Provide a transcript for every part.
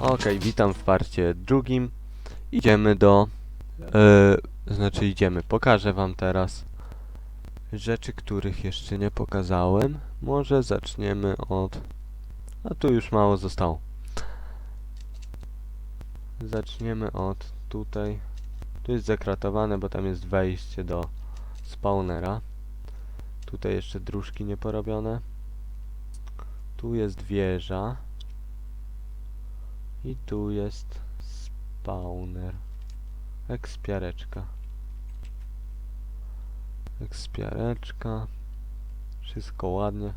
Okej, witam w parcie drugim. Idziemy do... Yy, znaczy idziemy, pokażę wam teraz rzeczy, których jeszcze nie pokazałem. Może zaczniemy od... A tu już mało zostało. Zaczniemy od tutaj. Tu jest zakratowane, bo tam jest wejście do spawnera. Tutaj jeszcze dróżki nieporobione. Tu jest wieża. I tu jest spawner. Ekspiareczka. Ekspiareczka. Wszystko ładnie.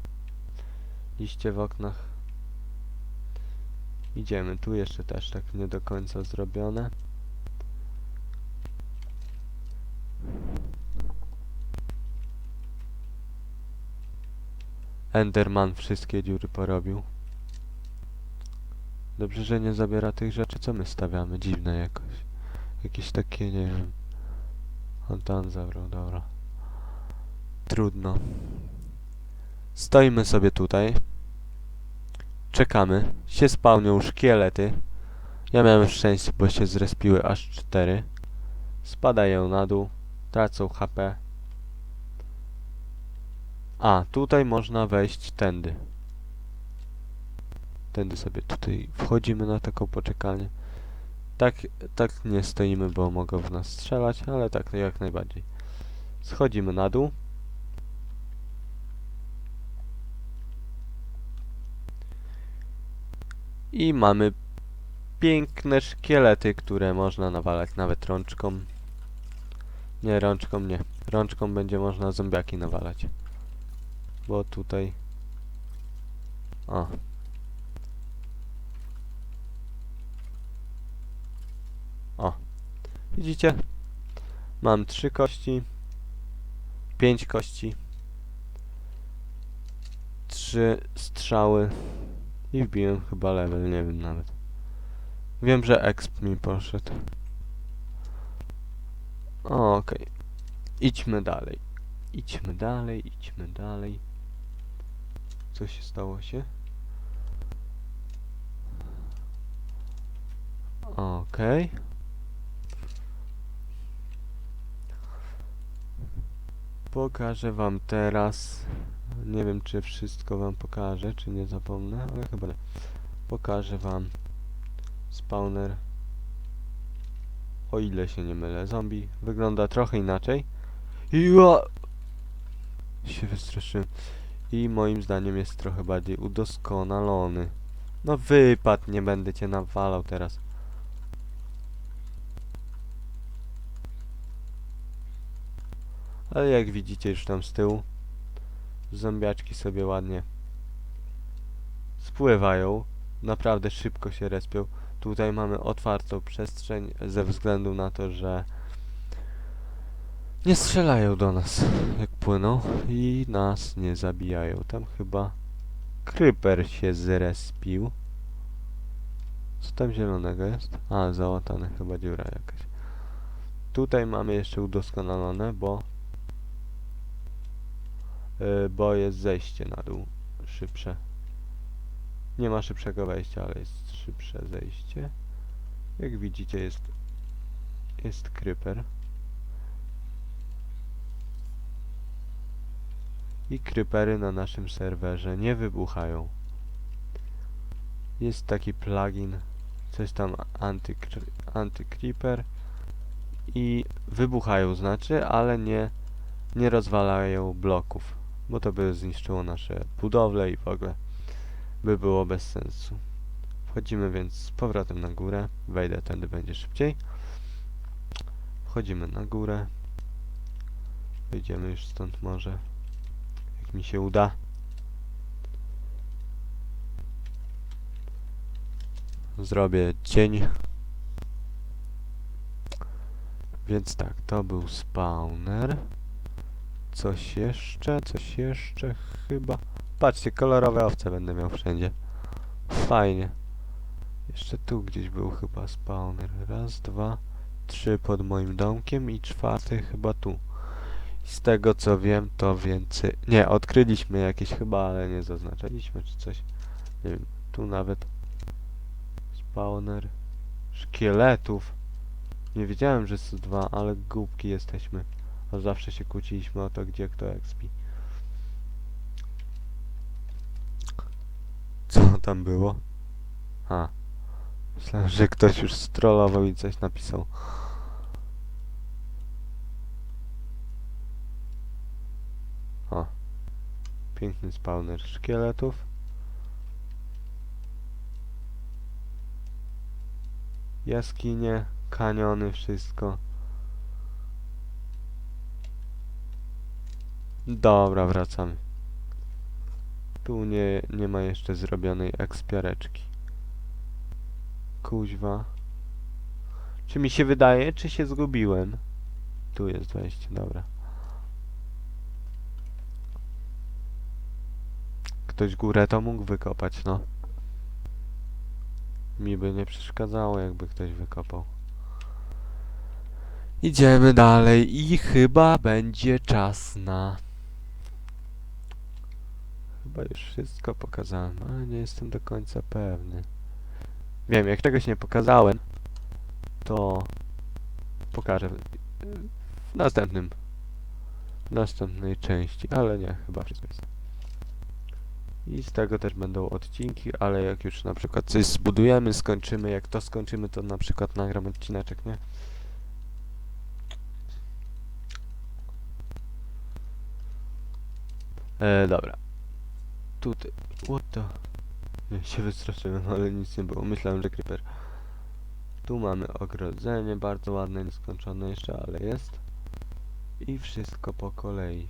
Liście w oknach. Idziemy. Tu jeszcze też tak nie do końca zrobione. Enderman wszystkie dziury porobił. Dobrze, że nie zabiera tych rzeczy, co my stawiamy. Dziwne jakoś. Jakieś takie, nie wiem. On tam zabrał, dobra. Trudno. Stoimy sobie tutaj. Czekamy. Się spełnią szkielety. Ja miałem szczęście, bo się zrespiły aż cztery. Spadają na dół. Tracą HP. A, tutaj można wejść tędy. Tędy sobie tutaj wchodzimy na taką poczekalnię. Tak, tak nie stoimy, bo mogą w nas strzelać, ale tak jak najbardziej. Schodzimy na dół. I mamy piękne szkielety, które można nawalać nawet rączką. Nie, rączką nie. Rączką będzie można zombiaki nawalać. Bo tutaj... O, O. Widzicie? Mam trzy kości. Pięć kości. Trzy strzały. I wbiłem chyba level, nie wiem nawet. Wiem, że exp mi poszedł. Okej. Idźmy dalej. Idźmy dalej, idźmy dalej. Co się stało się? Okej. Pokażę wam teraz. Nie wiem, czy wszystko wam pokażę, czy nie zapomnę, ale chyba nie. Pokażę wam spawner. O ile się nie mylę, zombie wygląda trochę inaczej. Ja się wystraszyłem. I moim zdaniem jest trochę bardziej udoskonalony. No wypad, nie będę cię nawalał teraz. Ale jak widzicie już tam z tyłu zombiaczki sobie ładnie spływają. Naprawdę szybko się respią. Tutaj mamy otwartą przestrzeń ze względu na to, że nie strzelają do nas jak płyną i nas nie zabijają. Tam chyba kryper się zrespił. Co tam zielonego jest? A, załatana chyba dziura jakaś. Tutaj mamy jeszcze udoskonalone, bo bo jest zejście na dół szybsze. Nie ma szybszego wejścia, ale jest szybsze zejście. Jak widzicie jest jest kryper. I krypery na naszym serwerze nie wybuchają. Jest taki plugin, coś tam anty-cre- anty-creeper i wybuchają znaczy, ale nie nie rozwalają bloków, bo to by zniszczyło nasze budowle i w ogóle by było bez sensu. Wchodzimy więc z powrotem na górę, wejdę tędy będzie szybciej. Wchodzimy na górę. Wyjdziemy już stąd może, jak mi się uda. Zrobię cień. Więc tak, to był spawner. Coś jeszcze, coś jeszcze chyba. Patrzcie, kolorowe owce będę miał wszędzie. Fajnie. Jeszcze tu gdzieś był chyba spawner. Raz, dwa, trzy pod moim domkiem i czwarty chyba tu. Z tego co wiem, to więcej... Nie, odkryliśmy jakieś chyba, ale nie zaznaczaliśmy czy coś. Nie wiem, tu nawet spawner szkieletów. Nie wiedziałem, że są dwa, ale głupki jesteśmy. A zawsze się kłóciliśmy o to, gdzie kto expi. Co tam było? A. Myślałem, że ktoś już strollował i coś napisał. O. Piękny spawner szkieletów. Jaskinie, kaniony, wszystko. Dobra, wracamy. Tu nie, nie ma jeszcze zrobionej ekspiareczki. Kuźwa. Czy mi się wydaje, czy się zgubiłem? Tu jest wejście, dobra. Ktoś górę to mógł wykopać, no. Mi by nie przeszkadzało, jakby ktoś wykopał. Idziemy dalej i chyba będzie czas na... Chyba już wszystko pokazałem, ale nie jestem do końca pewny. Wiem, jak czegoś nie pokazałem, to pokażę w następnym, w następnej części, ale nie, chyba wszystko jest. I z tego też będą odcinki, ale jak już na przykład coś zbudujemy, skończymy, jak to skończymy, to na przykład nagram odcineczek, nie? E, dobra. Tutaj. What the... Nie, się wystraszyłem, ale nic nie było. Myślałem, że creeper. Tu mamy ogrodzenie, bardzo ładne, nieskończone jeszcze, ale jest. I wszystko po kolei.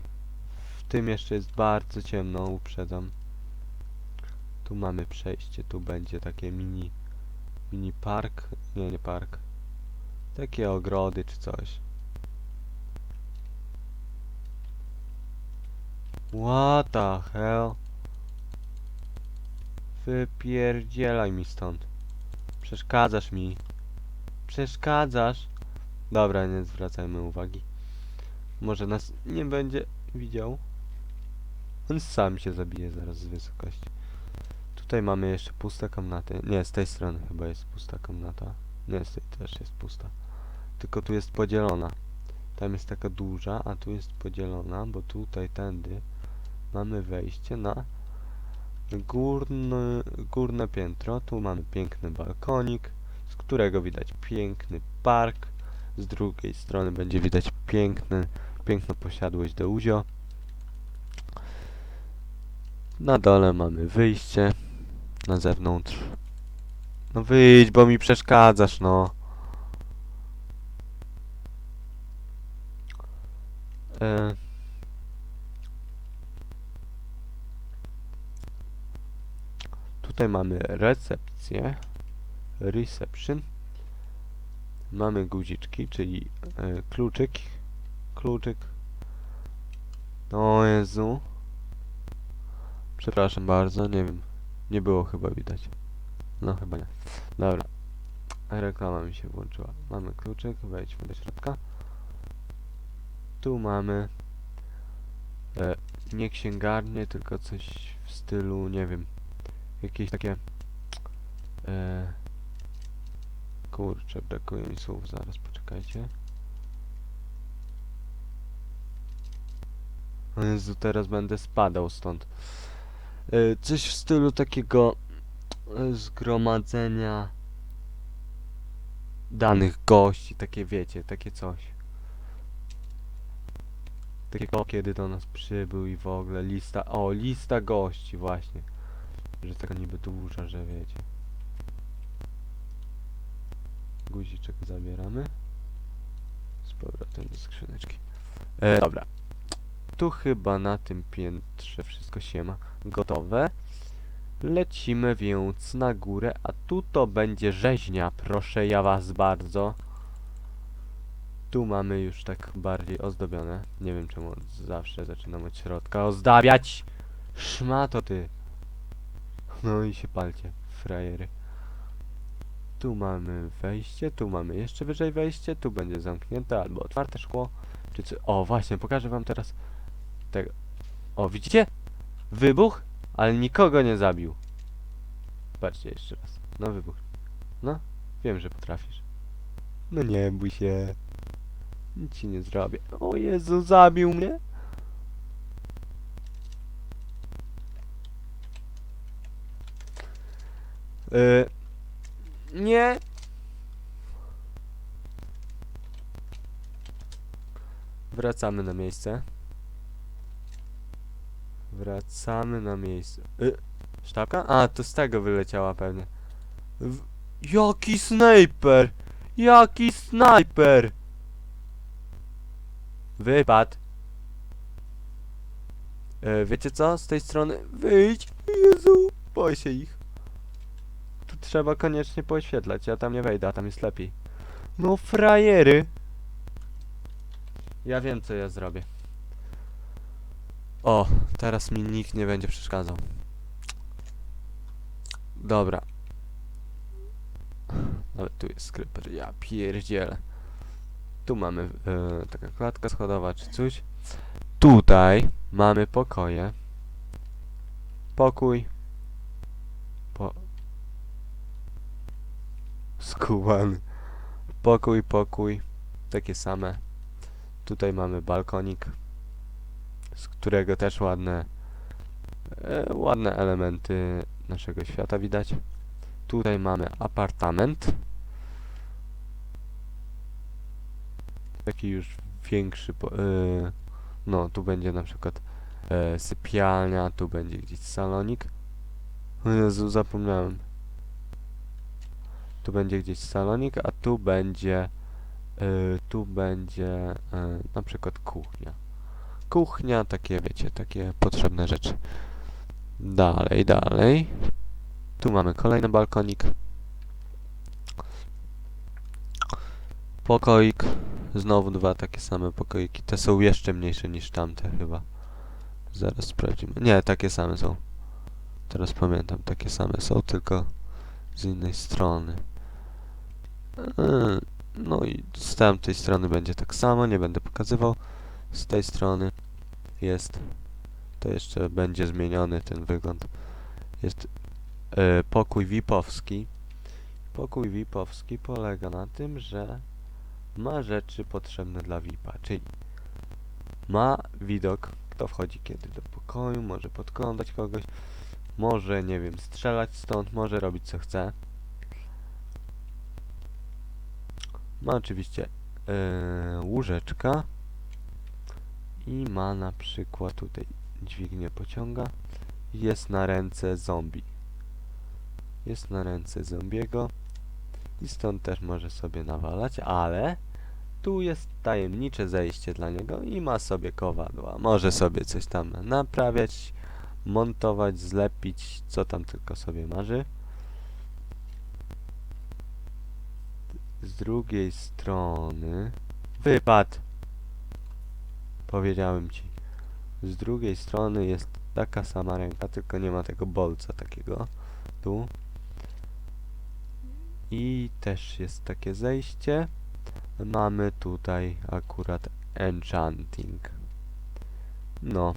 W tym jeszcze jest bardzo ciemno, uprzedzam. Tu mamy przejście, tu będzie takie mini... Mini park. Nie, nie park. Takie ogrody czy coś. What the hell? Wypierdzielaj mi stąd. Przeszkadzasz mi. Przeszkadzasz. Dobra, nie zwracajmy uwagi. Może nas nie będzie widział. On sam się zabije zaraz z wysokości. Tutaj mamy jeszcze puste komnaty. Nie, z tej strony chyba jest pusta komnata. Nie, z tej też jest pusta. Tylko tu jest podzielona. Tam jest taka duża, a tu jest podzielona, bo tutaj tędy mamy wejście na górny, górne piętro. Tu mamy piękny balkonik, z którego widać piękny park. Z drugiej strony będzie widać piękny, piękną posiadłość do Uzio. Na dole mamy wyjście na zewnątrz. No wyjdź, bo mi przeszkadzasz, no. E... Tutaj mamy recepcję. Reception. Mamy guziczki, czyli e, kluczyk. Kluczyk. O Jezu. Przepraszam bardzo, nie wiem. Nie było chyba widać. No chyba nie. Dobra. Reklama mi się włączyła. Mamy kluczyk, wejdźmy do środka. Tu mamy e, nie księgarnię, tylko coś w stylu, nie wiem, jakieś takie e, kurczę, brakuje mi słów, zaraz poczekajcie. Jezu, teraz będę spadał stąd. E, coś w stylu takiego e, zgromadzenia danych gości, takie wiecie, takie coś. Takiego kiedy do nas przybył i w ogóle lista, o lista gości właśnie. Że taka niby duża, że wiecie. Guziczek zabieramy. Z powrotem do skrzyneczki. E, dobra. Tu chyba na tym piętrze wszystko się ma gotowe. Lecimy więc na górę, a tu to będzie rzeźnia, proszę ja was bardzo. Tu mamy już tak bardziej ozdobione. Nie wiem czemu zawsze zaczynam od środka ozdabiać. Szmato ty. No i się palcie, frajery. Tu mamy wejście, tu mamy jeszcze wyżej wejście, tu będzie zamknięte albo otwarte szkło. Czy co? O, właśnie, pokażę wam teraz tego. O, widzicie? Wybuch, ale nikogo nie zabił. Patrzcie jeszcze raz. No wybuch. No, wiem, że potrafisz. No nie bój się. Nic ci nie zrobię. O Jezu, zabił mnie. Yy, nie. Wracamy na miejsce. Wracamy na miejsce. Y, sztabka? A, to z tego wyleciała pewnie. W, jaki snajper! Jaki snajper! Wypad. E, wiecie co? Z tej strony wyjdź. Jezu, boję się ich. Trzeba koniecznie poświetlać. Ja tam nie wejdę, a tam jest lepiej. No frajery. Ja wiem co ja zrobię. O, teraz mi nikt nie będzie przeszkadzał. Dobra. Nawet tu jest skryper, ja pierdzielę. Tu mamy e, taka klatka schodowa czy coś. Tutaj mamy pokoje. Pokój. Po... Skubany. Pokój, pokój. Takie same. Tutaj mamy balkonik, z którego też ładne, e, ładne elementy naszego świata widać. Tutaj mamy apartament. Taki już większy, po, e, no tu będzie na przykład e, sypialnia, tu będzie gdzieś salonik. O Jezu, zapomniałem. Tu będzie gdzieś salonik, a tu będzie y, tu będzie y, na przykład kuchnia. Kuchnia, takie wiecie, takie potrzebne rzeczy. Dalej, dalej. Tu mamy kolejny balkonik. Pokoik. Znowu dwa takie same pokoiki. Te są jeszcze mniejsze niż tamte chyba. Zaraz sprawdzimy. Nie, takie same są. Teraz pamiętam, takie same są, tylko z innej strony. Yy, no i z tamtej strony będzie tak samo, nie będę pokazywał. Z tej strony jest, to jeszcze będzie zmieniony ten wygląd. Jest e, pokój VIP-owski. Pokój VIP-owski polega na tym, że ma rzeczy potrzebne dla VIP-a, czyli ma widok, kto wchodzi kiedy do pokoju, może podglądać kogoś, może, nie wiem, strzelać stąd, może robić co chce. Ma oczywiście e, łóżeczka i ma na przykład tutaj dźwignię pociąga. Jest na ręce zombie. Jest na ręce zombiego i stąd też może sobie nawalać, ale tu jest tajemnicze zejście dla niego i ma sobie kowadła. Może sobie coś tam naprawiać, montować, zlepić, co tam tylko sobie marzy. Drugiej strony. Wypad. Powiedziałem ci. Z drugiej strony jest taka sama ręka tylko nie ma tego bolca takiego. Tu. I też jest takie zejście. Mamy tutaj akurat enchanting. No.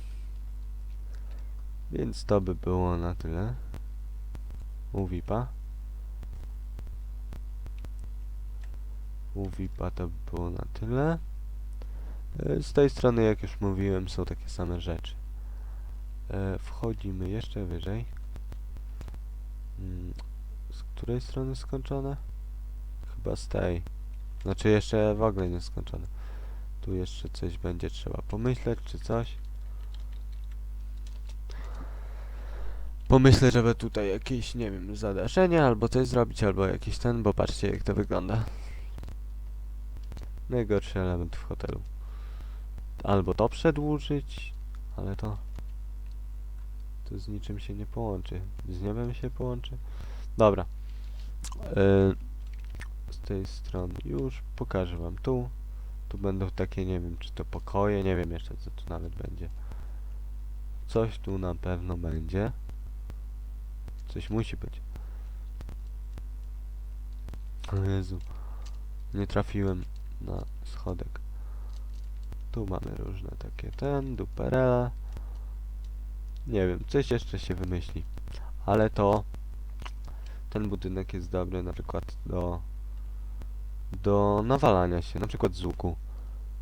Więc to by było na tyle. U VIPa u VIPa to by było na tyle. E, Z tej strony, jak już mówiłem, są takie same rzeczy. E, Wchodzimy jeszcze wyżej. Mm, Z której strony skończone? Chyba z tej. Znaczy jeszcze w ogóle nie skończone. Tu jeszcze coś będzie trzeba pomyśleć, czy coś. Pomyślę, żeby tutaj jakieś, nie wiem, zadaszenie albo coś zrobić, albo jakiś ten, bo patrzcie jak to wygląda. Najgorszy element w hotelu. Albo to przedłużyć, ale to... To z niczym się nie połączy. Z niebem się połączy. Dobra. Yy, z tej strony już pokażę wam tu. Tu będą takie, nie wiem, czy to pokoje, nie wiem jeszcze co tu nawet będzie. Coś tu na pewno będzie. Coś musi być. O Jezu. Nie trafiłem na schodek. Tu mamy różne takie ten, duperele. Nie wiem, coś jeszcze się wymyśli. Ale to ten budynek jest dobry na przykład do do nawalania się, na przykład z łuku.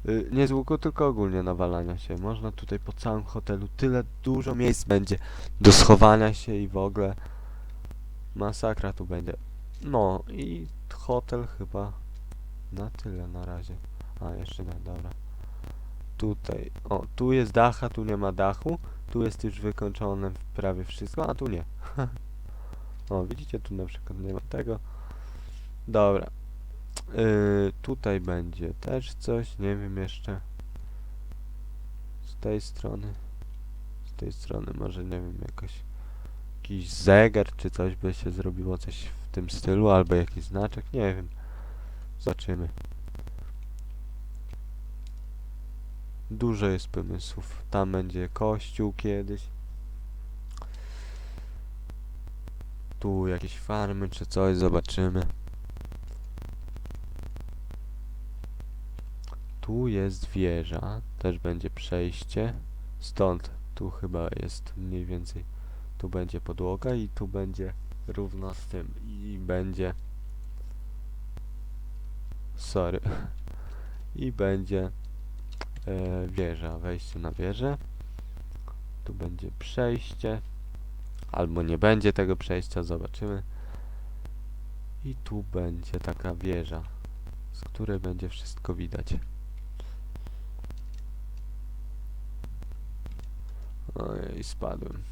Y, nie z łuku, tylko ogólnie nawalania się. Można tutaj po całym hotelu tyle dużo miejsc będzie do schowania się i w ogóle masakra tu będzie. No i hotel chyba na tyle na razie. A jeszcze nie, dobra. Tutaj, o, tu jest dach, a tu nie ma dachu. Tu jest już wykończone prawie wszystko, a tu nie. o, widzicie, tu na przykład nie ma tego. Dobra. Yy, tutaj będzie też coś, nie wiem jeszcze. Z tej strony. Z tej strony może, nie wiem, jakoś jakiś zegar czy coś by się zrobiło, coś w tym stylu, albo jakiś znaczek, nie wiem. Zobaczymy. Dużo jest pomysłów. Tam będzie kościół kiedyś. Tu jakieś farmy czy coś, zobaczymy. Tu jest wieża, też będzie przejście. Stąd tu chyba jest mniej więcej. Tu będzie podłoga i tu będzie równo z tym. I będzie. Sorry. I będzie e, wieża, wejście na wieżę. Tu będzie przejście. Albo nie będzie tego przejścia, zobaczymy. I tu będzie taka wieża, z której będzie wszystko widać. Ojej, spadłem.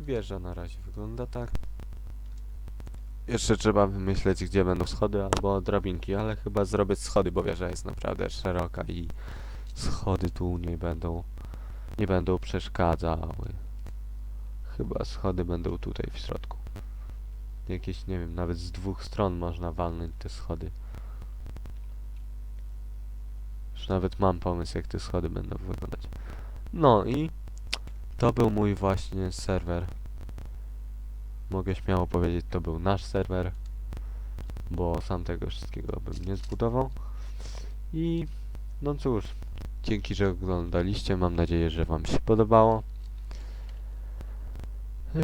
Wieża na razie wygląda tak. Jeszcze trzeba wymyśleć, gdzie będą schody albo drabinki, ale chyba zrobię schody, bo wieża jest naprawdę szeroka i schody tu nie będą nie będą przeszkadzały. Chyba schody będą tutaj w środku. Jakieś, nie wiem, nawet z dwóch stron można walnąć te schody. Już nawet mam pomysł, jak te schody będą wyglądać. No i to był mój właśnie serwer. Mogę śmiało powiedzieć, to był nasz serwer, bo sam tego wszystkiego bym nie zbudował. I no cóż, dzięki, że oglądaliście. Mam nadzieję, że Wam się podobało.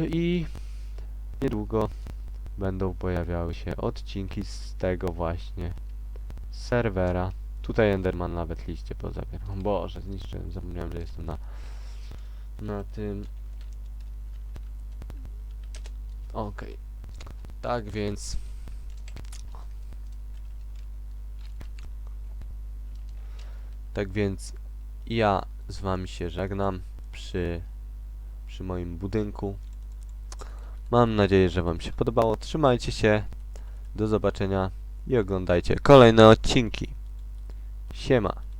I niedługo będą pojawiały się odcinki z tego właśnie serwera. Tutaj Enderman nawet liście pozabierał. Boże, zniszczyłem, zapomniałem, że jestem na na tym. Okej. Tak więc Tak więc ja z wami się żegnam przy przy moim budynku. Mam nadzieję, że wam się podobało. Trzymajcie się. Do zobaczenia i oglądajcie kolejne odcinki. Siema.